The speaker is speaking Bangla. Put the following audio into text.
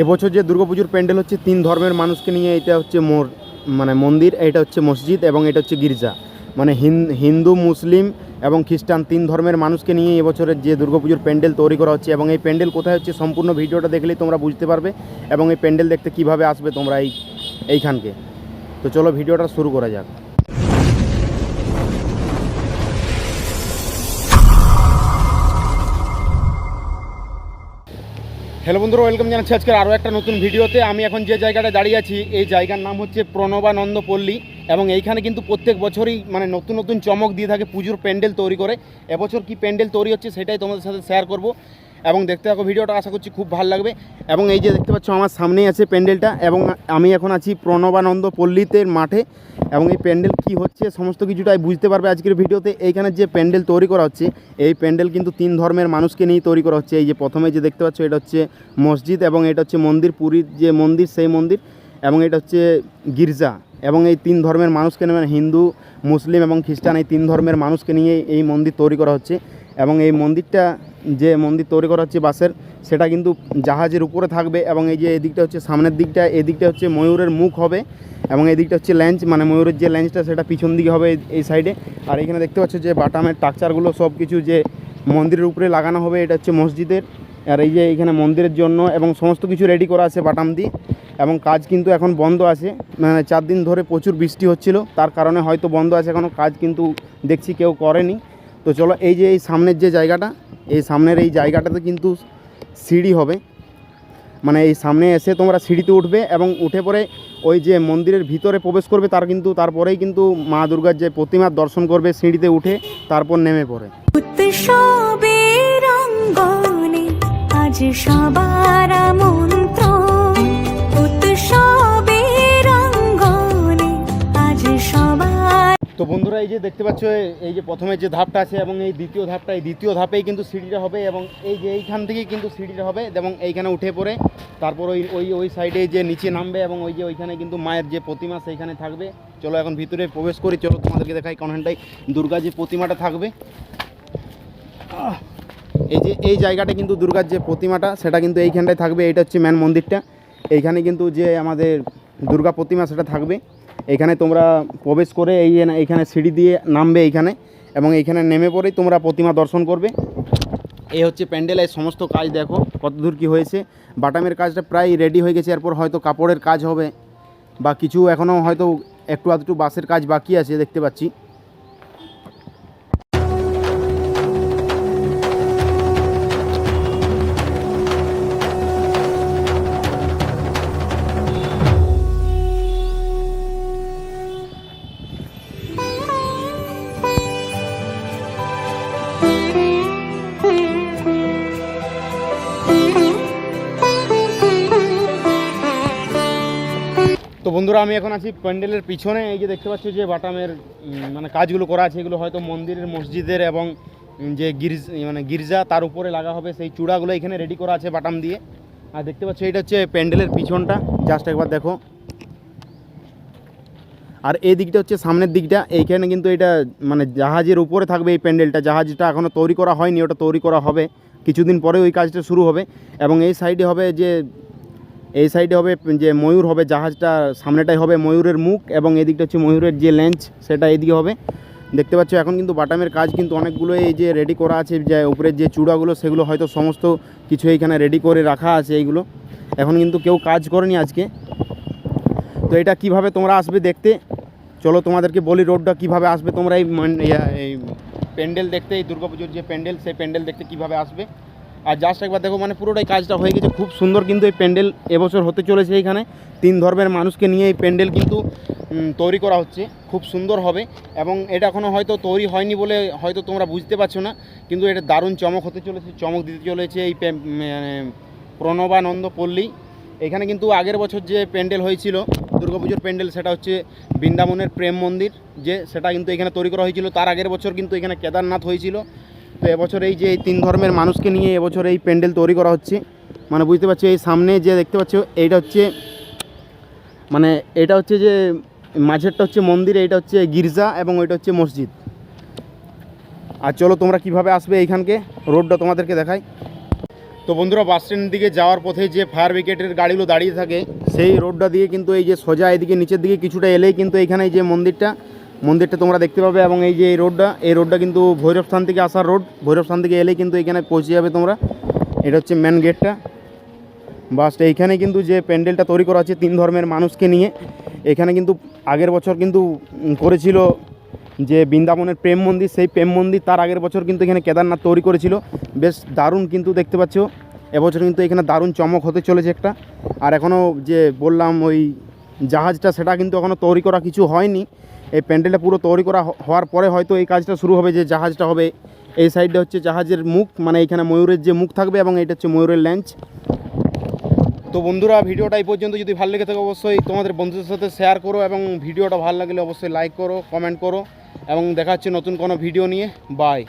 এবছর যে দুর্গাপুজোর প্যান্ডেল হচ্ছে, তিন ধর্মের মানুষকে নিয়ে এটা হচ্ছে মোর মানে মন্দির, এটা হচ্ছে মসজিদ এবং এটা হচ্ছে গির্জা। মানে হিন্দু, মুসলিম এবং খ্রিস্টান তিন ধর্মের মানুষকে নিয়ে এবছরের যে দুর্গাপুজোর প্যান্ডেল তৈরি করা হচ্ছে এবং এই প্যান্ডেল কোথায় হচ্ছে সম্পূর্ণ ভিডিওটা দেখলেই তোমরা বুঝতে পারবে এবং এই প্যান্ডেল দেখতে কীভাবে আসবে তোমরা এই, এইখানকে। তো চলো ভিডিওটা শুরু করা যাক। হ্যালো বন্ধুরা ওয়েলকাম জানাচ্ছি আজকের আরও একটা নতুন ভিডিওতে। আমি এখন যে জায়গাটা দাঁড়িয়ে আছি, এই জায়গার নাম হচ্ছে প্রণবানন্দ পল্লী এবং এইখানে কিন্তু প্রত্যেক বছরই মানে নতুন নতুন চমক দিয়ে থাকে, পুজোর প্যান্ডেল তৈরি করে। এবছর কি প্যান্ডেল তৈরি হচ্ছে সেটাই তোমাদের সাথে শেয়ার করব। এবং দেখতে থাকো ভিডিওটা, আশা করছি খুব ভালো লাগবে। এবং এই যে দেখতে পাচ্ছ, আমার সামনেই আছে প্যান্ডেলটা এবং আমি এখন আছি প্রণবানন্দ পল্লীতে মাঠে। এবং এই প্যান্ডেল কি হচ্ছে, সমস্ত কিছুটাই বুঝতে পারবে আজকের ভিডিওতে। এইখানে যে প্যান্ডেল তৈরি করা হচ্ছে, এই প্যান্ডেল কিন্তু তিন ধর্মের মানুষকে নিয়েই তৈরি করা হচ্ছে। এই যে প্রথমে যে দেখতে পাচ্ছ, এটা হচ্ছে মসজিদ এবং এটা হচ্ছে মন্দির, পুরীর যে মন্দির, সেই মন্দির এবং এটা হচ্ছে গির্জা। এবং এই তিন ধর্মের মানুষকে নিয়ে মানে হিন্দু, মুসলিম এবং খ্রিস্টান, এই তিন ধর্মের মানুষকে নিয়ে এই মন্দির তৈরি করা হচ্ছে। এবং এই মন্দিরটা যে মন্দির তৈরি করা হচ্ছে বাসের, সেটা কিন্তু জাহাজের উপরে থাকবে এবং এই যে এদিকটা হচ্ছে সামনের দিকটা, এদিকটা হচ্ছে ময়ূরের মুখ হবে এবং এই দিকটা হচ্ছে ল্যাঞ্চ মানে ময়ূরের যে ল্যাঞ্চটা, সেটা পিছন দিকে হবে এই সাইডে আর এখানে দেখতে পাচ্ছ যে বাটামের টাকচারগুলো সব কিছু যে মন্দিরের উপরে লাগানো হবে, এটা হচ্ছে মসজিদের। আর এই যে এখানে মন্দিরের জন্য এবং সমস্ত কিছু রেডি করা আছে বাটাম দিয়ে এবং কাজ কিন্তু এখন বন্ধ আছে। মানে চার দিন ধরে প্রচুর বৃষ্টি হচ্ছিল, তার কারণে হয়তো বন্ধ আছে এখনও কাজ কিন্তু দেখছি কেউ করেনি। তো চলো এই যে এই সামনের যে জায়গাটা, এই সামনের এই জায়গাটাতে কিন্তু সিঁড়ি হবে। মানে এই সামনে এসে তোমরা সিঁড়িতে উঠবে এবং উঠে পরে ওই যে মন্দিরের ভিতরে প্রবেশ করবে, তার কিন্তু, তারপরেই কিন্তু মা দুর্গার যে প্রতিমার দর্শন করবে সিঁড়িতে উঠে, তারপর নেমে পড়ে। আজ সবার আমন্ত্রণ। তো বন্ধুরা, এই যে দেখতে পাচ্ছ, এই যে প্রথমে যে ধাপটা আছে এবং এই দ্বিতীয় ধাপটা, এই দ্বিতীয় ধাপেই কিন্তু সিঁড়িটা হবে এবং এই যে এইখান থেকেই কিন্তু সিঁড়িটা হবে এবং এইখানে উঠে পড়ে, তারপর ওই ওই ওই সাইডে যে নিচে নামবে এবং ওই যে ওইখানে কিন্তু মায়ের যে প্রতিমা সেইখানে থাকবে। চলো এখন ভিতরে প্রবেশ করি, চলো তোমাদেরকে দেখাই কোনখানটাই দুর্গা যে প্রতিমাটা থাকবে! এই যে, এই জায়গাটা কিন্তু দুর্গার যে প্রতিমাটা, সেটা কিন্তু এইখানটায় থাকবে, এইটা হচ্ছে ম্যান মন্দিরটা। এইখানে কিন্তু যে আমাদের দুর্গা প্রতিমা, সেটা থাকবে। এখানে তোমরা প্রবেশ করে এই এইখানে সিঁড়ি দিয়ে নামবে এইখানে এবং এইখানে নেমে পরেই তোমরা প্রতিমা দর্শন করবে। এই হচ্ছে প্যান্ডেলের সমস্ত কাজ দেখো, কতদূর কী হয়েছে। বাটামের কাজটা প্রায় রেডি হয়ে গেছে, এরপর হয়তো কাপড়ের কাজ হবে বা কিছু এখনও হয়তো একটু আধটু বাসের কাজ বাকি আছে দেখতে পাচ্ছি। তো বন্ধুরা, আমি এখন আছি প্যান্ডেলের পিছনে। এই যে দেখতে পাচ্ছি যে বাটামের মানে কাজগুলো করা আছে, এগুলো হয়তো মন্দিরের মসজিদের এবং যে গির্জ মানে গির্জা, তার উপরে লাগা হবে সেই চূড়াগুলো এখানে রেডি করা আছে বাটাম দিয়ে। আর দেখতে পাচ্ছি, এটা হচ্ছে প্যান্ডেলের পিছনটা। জাস্ট একবার দেখো। আর এই দিকটা হচ্ছে সামনের দিকটা। এইখানে কিন্তু এটা মানে জাহাজের উপরে থাকবে এই প্যান্ডেলটা। জাহাজটা এখনও তৈরি করা হয়নি, ওটা তৈরি করা হবে। কিছুদিন পরে ওই কাজটা শুরু হবে। এবং এই সাইডে হবে যে, এই সাইডে হবে যে ময়ূর হবে, জাহাজটা সামনেটাই হবে ময়ূরের মুখ এবং এদিকটা হচ্ছে ময়ূরের যে লেঞ্চ সেটা এদিকে হবে। দেখতে পাচ্ছ এখন কিন্তু বাটামের কাজ কিন্তু অনেকগুলো এই যে রেডি করা আছে, যে উপরের যে চূড়াগুলো, সেগুলো হয়তো সমস্ত কিছু এইখানে রেডি করে রাখা আছে এইগুলো। এখন কিন্তু কেউ কাজ করেনি আজকে। তো এটা কীভাবে তোমরা আসবে দেখতে? চলো তোমাদেরকে বলি রোডটা কীভাবে আসবে। তোমরা এই এই প্যান্ডেল দেখতে, এই দুর্গাপুজোর যে প্যান্ডেল, সেই প্যান্ডেল দেখতে কীভাবে আসবে। আর জাস্ট একবার দেখো মানে পুরোটাই কাজটা হয়ে গেছে। খুব সুন্দর কিন্তু এই প্যান্ডেল এবছর হতে চলেছে এইখানে তিন ধর্মের মানুষকে নিয়ে এই প্যান্ডেল কিন্তু তৈরি করা হচ্ছে। খুব সুন্দর হবে। এবং এটা এখনও হয়তো তৈরি হয়নি বলে হয়তো তোমরা বুঝতে পারছ না। কিন্তু এটা দারুণ চমক হতে চলেছে, চমক দিতে চলেছে এই মানে প্রণবানন্দ পল্লী। এখানে কিন্তু আগের বছর যে প্যান্ডেল হয়েছিল দুর্গাপুজোর প্যান্ডেল, সেটা হচ্ছে বৃন্দাবনের প্রেম মন্দির, যে সেটা কিন্তু এখানে তৈরি করা হয়েছিল। তার আগের বছর কিন্তু এখানে কেদারনাথ হয়েছিল। তো এবছর এই যে এই তিন ধর্মের মানুষকে নিয়ে এবছর এই প্যান্ডেল তৈরি করা হচ্ছে মানে বুঝতে পারছ এই সামনে যে দেখতে পাচ্ছ, এইটা হচ্ছে মানে এটা হচ্ছে যে মাঝেরটা হচ্ছে মন্দির, এইটা হচ্ছে গির্জা এবং ওইটা হচ্ছে মসজিদ। আর চলো তোমরা কীভাবে আসবে এইখানকে, রোডটা তোমাদেরকে দেখাই। তো বন্ধুরা, বাস স্ট্যান্ড দিকে যাওয়ার পথে যে ফায়ার ব্রিগেডের গাড়িগুলো দাঁড়িয়ে থাকে, সেই রোডটা দিয়ে কিন্তু এই যে সোজা এদিকে নিচের দিকে কিছুটা এলেই কিন্তু এখানে যে মন্দিরটা মন্দিরটা তোমরা দেখতে পাবে এবং এই যে এই রোডটা এই রোডটা কিন্তু ভৈরব স্থান থেকে আসার রোড, ভৈরব স্থান থেকে এলেই কিন্তু এখানে পৌঁছে যাবে তোমরা। এটা হচ্ছে মেন গেটটা বাস এইখানে কিন্তু যে প্যান্ডেলটা তৈরি করা আছে তিন ধর্মের মানুষকে নিয়ে, এখানে কিন্তু আগের বছর কিন্তু করেছিল যে বৃন্দাবনের প্রেম মন্দির, সেই প্রেম মন্দির তার আগের বছর কিন্তু এখানে কেদারনাথ তৈরি করেছিল। বেশ দারুণ কিন্তু দেখতে পাচ্ছ, এবছর কিন্তু এখানে দারুণ চমক হতে চলেছে একটা। আর এখনও যে বললাম ওই জাহাজটা, সেটা কিন্তু এখনও তৈরি করা কিছু হয়নি। এই প্যান্ডেলটা পুরো তৈরি করা হওয়ার পরে হয়তো এই কাজটা শুরু হবে, যে জাহাজটা হবে। এই সাইডটা হচ্ছে জাহাজের মুখ মানে এখানে ময়ূরের যে মুখ থাকবে এবং এটা হচ্ছে ময়ূরের ল্যাঞ্চ। তো বন্ধুরা, ভিডিওটা এই পর্যন্ত। যদি ভালো লেগে থাকে অবশ্যই তোমাদের বন্ধুদের সাথে শেয়ার করো এবং ভিডিওটা ভালো লাগলে অবশ্যই লাইক করো কমেন্ট করো। এবং দেখা হচ্ছে নতুন কোনো ভিডিও নিয়ে। বাই